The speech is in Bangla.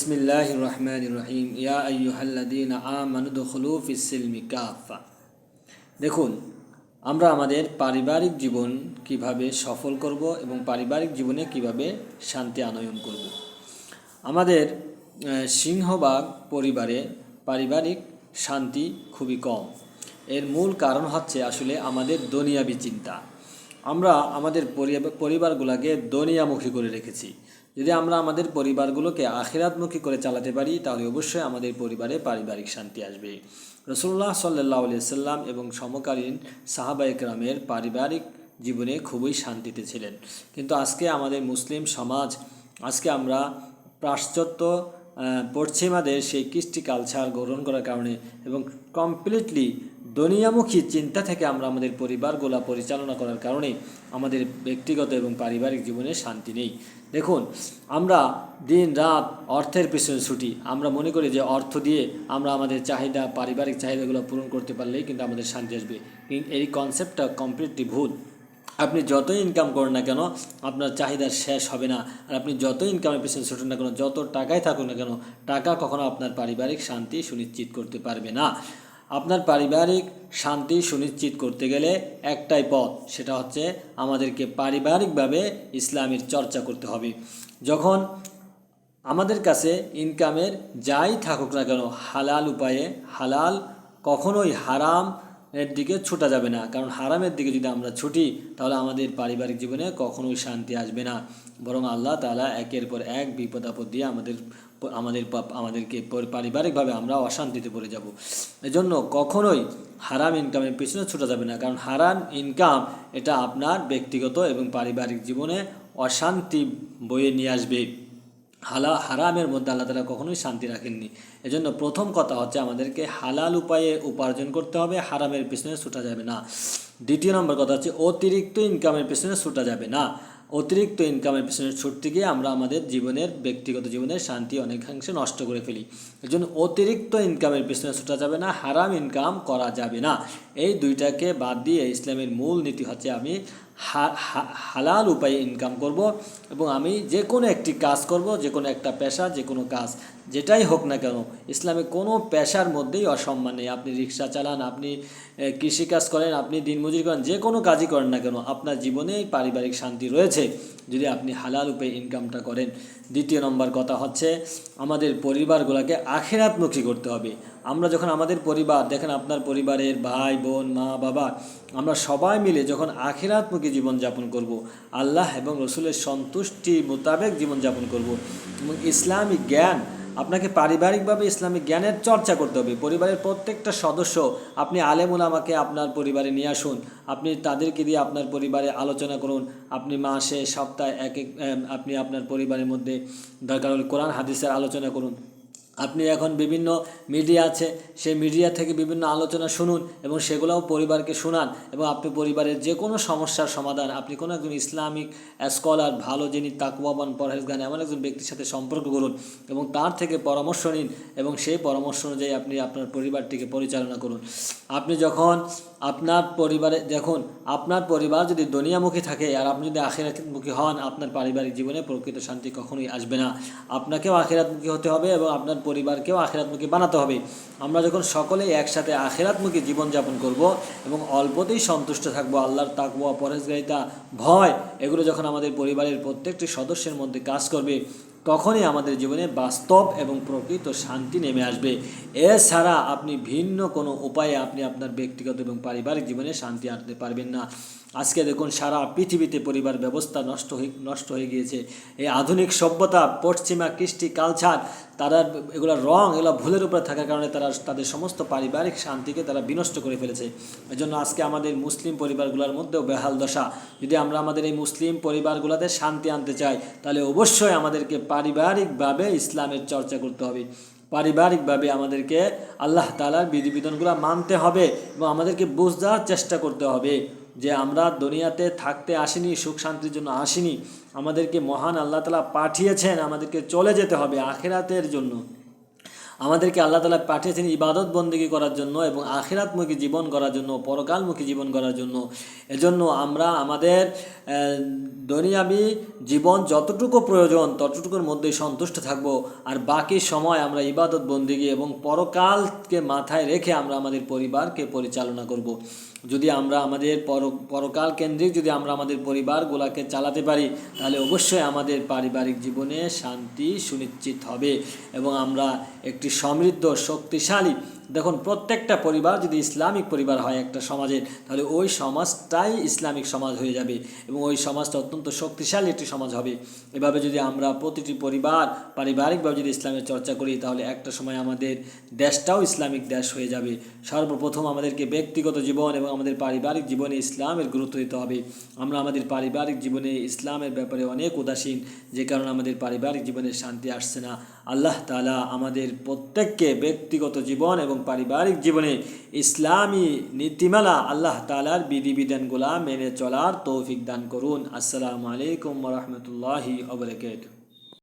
বিসমিল্লাহ রহমান রহিম ইয়া আইয়ুহাল্লাদিন আমানুদখলু ফিসিলমি কাফা দেখুন, আমরা আমাদের পারিবারিক জীবন কীভাবে সফল করব এবং পারিবারিক জীবনে কীভাবে শান্তি আনয়ন করব। আমাদের সিংহবাগ পরিবারে পারিবারিক শান্তি খুবই কম। এর মূল কারণ হচ্ছে আসলে আমাদের দুনিয়াবি চিন্তা। আমরা আমাদের পরিবার- পরিবারগুলোকে দুনিয়ামুখী করে রেখেছি। যদি আমরা আমাদের পরিবারগুলোকে আখিরাতমুখী করে চালাতে পারি, তাহলে অবশ্যই আমাদের পরিবারে পারিবারিক শান্তি আসবে। রসুল্লাহ সাল্লাহ সাল্লাম এবং সমকালীন সাহাবা একরামের পারিবারিক জীবনে খুবই শান্তিতে ছিলেন। কিন্তু আজকে আমাদের মুসলিম সমাজ, আজকে আমরা পাশ্চাত্য পশ্চিমাদের সেই কৃষ্টি কালচার গ্রহণ করার কারণে এবং কমপ্লিটলি দুনিয়ামুখী চিন্তা থেকে আমরা আমাদের পরিবারগুলা পরিচালনা করার কারণে আমাদের ব্যক্তিগত এবং পারিবারিক জীবনে শান্তি নেই। দেখুন, আমরা দিন রাত অর্থের পিছনে ছুটি। আমরা মনে করি যে অর্থ দিয়ে আমরা আমাদের চাহিদা, পারিবারিক চাহিদাগুলো পূরণ করতে পারলেই কিন্তু আমাদের শান্তি আসবে। এই কনসেপ্টটা কমপ্লিটলি ভুল। আপনি যতই ইনকাম করেন না কেন, আপনার চাহিদা শেষ হবে না। আর আপনি যত ইনকামের পিছনে ছুটেন না কেন, যত টাকায় থাকুন না কেন, টাকা কখনো আপনার পারিবারিক শান্তি সুনিশ্চিত করতে পারবে না। আপনার পারিবারিক শান্তি সুনিশ্চিত করতে গেলে একটাই পথ, সেটা হচ্ছে আমাদেরকে পারিবারিকভাবে ইসলামের চর্চা করতে হবে। যখন আমাদের কাছে ইনকামের যাই থাকুক না কেন, হালাল উপায়ে, হালাল, কখনোই হারাম এর দিকে ছুটা যাবে না। কারণ হারামের দিকে যদি আমরা ছুটি, তাহলে আমাদের পারিবারিক জীবনে কখনোই শান্তি আসবে না। বরং আল্লাহ তালা একের পর এক বিপদ আপদ দিয়ে আমাদের আমাদের আমাদেরকে পারিবারিকভাবে আমরা অশান্তিতে পড়ে যাব। এজন্য কখনোই হারাম ইনকামের পিছনে ছুটা যাবে না। কারণ হারাম ইনকাম এটা আপনার ব্যক্তিগত এবং পারিবারিক জীবনে অশান্তি বয়ে নিয়ে আসবে। হালা, হারামের মধ্যে আল্লাহ তালা কখনোই শান্তি রাখেননি। এজন্য প্রথম কথা হচ্ছে আমাদেরকে হালাল উপায়ে উপার্জন করতে হবে, হারামের পিছনে ছুটা যাবে না। দ্বিতীয় নম্বর কথা হচ্ছে অতিরিক্ত ইনকামের পিছনে ছুটা যাবে না। অতিরিক্ত ইনকামের পিছনে ছুটতে গিয়ে আমরা আমাদের জীবনের, ব্যক্তিগত জীবনের শান্তি অনেকাংশে নষ্ট করে ফেলি। এজন্য অতিরিক্ত ইনকামের পিছনে ছুটা যাবে না, হারাম ইনকাম করা যাবে না। এই দুইটাকে বাদ দিয়ে ইসলামের মূল নীতি হচ্ছে আমি হালাল উপায়ে ইনকাম করব এবং আমি যে কোনো একটি কাজ করব যে কোনো একটা পেশা যে কোনো কাজ, যেটাই হোক না কেন, ইসলামে কোনো পেশার মধ্যেই অসম্মান নেই। আপনি রিক্সা চালান, আপনি কৃষিকাজ করেন, আপনি দিনমজুরি করেন যে কোনো কাজই করেন না কেন, আপনার জীবনেই পারিবারিক শান্তি রয়েছে যদি আপনি হালাল উপায়ে ইনকামটা করেন। দ্বিতীয় নম্বর কথা হচ্ছে, আমাদের পরিবারগুলোকে আখেরাতমুখী করতে হবে। আমরা যখন আমাদের পরিবার, দেখেন আপনার পরিবারের ভাই, বোন, মা, বাবা, আমরা সবাই মিলে যখন আখেরাতমুখী জীবনযাপন করব, আল্লাহ এবং রসুলের সন্তুষ্টি মোতাবেক জীবনযাপন করব এবং ইসলামিক জ্ঞান, আপনাকে পারিবারিকভাবে ইসলামিক জ্ঞানের চর্চা করতে হবে। পরিবারের প্রত্যেকটা সদস্য, আপনি আলেমুল আমাকে আপনার পরিবারে নিয়ে আসুন, আপনি তাদেরকে দিয়ে আপনার পরিবারে আলোচনা করুন, আপনি মাসে, সপ্তাহে এক এক আপনি আপনার পরিবারের মধ্যে দরকার হলে কোরআন, হাদিসের আলোচনা করুন। আপনি এখন বিভিন্ন মিডিয়া আছে, সেই মিডিয়া থেকে বিভিন্ন আলোচনা শুনুন এবং সেগুলোও পরিবারকে শোনান এবং আপনি পরিবারের যে কোনো সমস্যার সমাধান, আপনি কোনো একজন ইসলামিক স্কলার ভালো যিনি তাকুয়াবান পরহেজগান, এমন একজন ব্যক্তির সাথে সম্পর্ক করুন এবং তার থেকে পরামর্শ নিন এবং সেই পরামর্শ অনুযায়ী আপনি আপনার পরিবারটিকে পরিচালনা করুন। আপনি যখন আপনার পরিবারে, দেখুন, আপনার পরিবার যদি দুনিয়ামুখী থাকে আর আপনি যদি আখিরাতমুখী হন, আপনার পারিবারিক জীবনে প্রকৃত শান্তি কখনোই আসবে না। আপনাকেও আখিরাতমুখী হতে হবে এবং আপনার পরিবারকেও আখেরাতমুখী বানাতে হবে। আমরা যখন সকলেই একসাথে আখেরাতমুখী জীবনযাপন করব এবং অল্পতেই সন্তুষ্ট থাকব, আল্লাহর তাকওয়া পরেশগারিতা ভয়, এগুলো যখন আমাদের পরিবারের প্রত্যেকটি সদস্যের মধ্যে কাজ করবে, তখনই আমাদের জীবনে বাস্তব এবং প্রকৃত শান্তি নেমে আসবে। এছাড়া আপনি ভিন্ন কোনো উপায়ে আপনি আপনার ব্যক্তিগত এবং পারিবারিক জীবনে শান্তি আনতে পারবেন না। আজকে দেখুন, সারা পৃথিবীতে পরিবার ব্যবস্থা নষ্ট হয়ে নষ্ট হয়ে গিয়েছে। এই আধুনিক সভ্যতা, পশ্চিমা কৃষ্টি কালচার তারা এগুলো রং, এগুলো ভুলের উপরে থাকার কারণে তারা তাদের সমস্ত পারিবারিক শান্তিকে তারা বিনষ্ট করে ফেলেছে। এই জন্য আজকে আমাদের মুসলিম পরিবারগুলোর মধ্যেও বেহাল দশা। যদি আমরা আমাদের এই মুসলিম পরিবারগুলোতে শান্তি আনতে চাই, তাহলে অবশ্যই আমাদেরকে পারিবারিকভাবে ইসলামের চর্চা করতে হবে। পারিবারিকভাবে আমাদেরকে আল্লাহ তালার বিধিবিধানগুলো মানতে হবে এবং আমাদেরকে বোঝার চেষ্টা করতে হবে। যে আমরা দুনিয়াতে থাকতে আসিনি, সুখ শান্তির জন্য আসিনি, আমাদেরকে মহান আল্লাহ তালা পাঠিয়েছেন, আমাদেরকে চলে যেতে হবে আখেরাতের জন্য। আমাদেরকে আল্লাহ তালা পাঠিয়েছেন ইবাদত বন্দিগি করার জন্য এবং আখিরাতমুখী জীবন করার জন্য, পরকালমুখী জীবন করার জন্য। এজন্য আমরা আমাদের দুনিয়াবি জীবন যতটুকু প্রয়োজন, ততটুকুর মধ্যেই সন্তুষ্ট থাকব। আর বাকি সময় আমরা ইবাদত বন্দিগি এবং পরকালকে মাথায় রেখে আমরা আমাদের পরিবারকে পরিচালনা করব। যদি আমরা আমাদের পর, পরকাল কেন্দ্রিক যদি আমরা আমাদের পরিবারগুলোকে চালাতে পারি, তাহলে অবশ্যই আমাদের পারিবারিক জীবনে শান্তি সুনিশ্চিত হবে এবং আমরা একটি সমৃদ্ধ শক্তিশালী দেখুন, প্রত্যেকটা পরিবার যদি ইসলামিক পরিবার হয় একটা সমাজের তাহলে ওই সমাজটাই ইসলামিক সমাজ হয়ে যাবে এবং ওই সমাজটা অত্যন্ত শক্তিশালী একটি সমাজ হবে। এভাবে যদি আমরা প্রতিটি পরিবার পারিবারিকভাবে যদি ইসলামের চর্চা করি, তাহলে একটা সময় আমাদের দেশটাও ইসলামিক দেশ হয়ে যাবে। সর্বপ্রথম আমাদেরকে ব্যক্তিগত জীবন এবং আমাদের পারিবারিক জীবনে ইসলামের গুরুত্ব দিতে হবে। আমরা আমাদের পারিবারিক জীবনে ইসলামের ব্যাপারে অনেক উদাসীন, যে কারণে আমাদের পারিবারিক জীবনে শান্তি আসছে না। আল্লাহ তালা আমাদের প্রত্যেককে ব্যক্তিগত জীবন এবং পারিবারিক জীবনে ইসলামী নীতিমালা আল্লাহ তালার বিধিবিধানগুলা মেনে চলার তৌফিক দান করুন। আসসালামু আলাইকুম রহমতুল্লাহি আবরকাত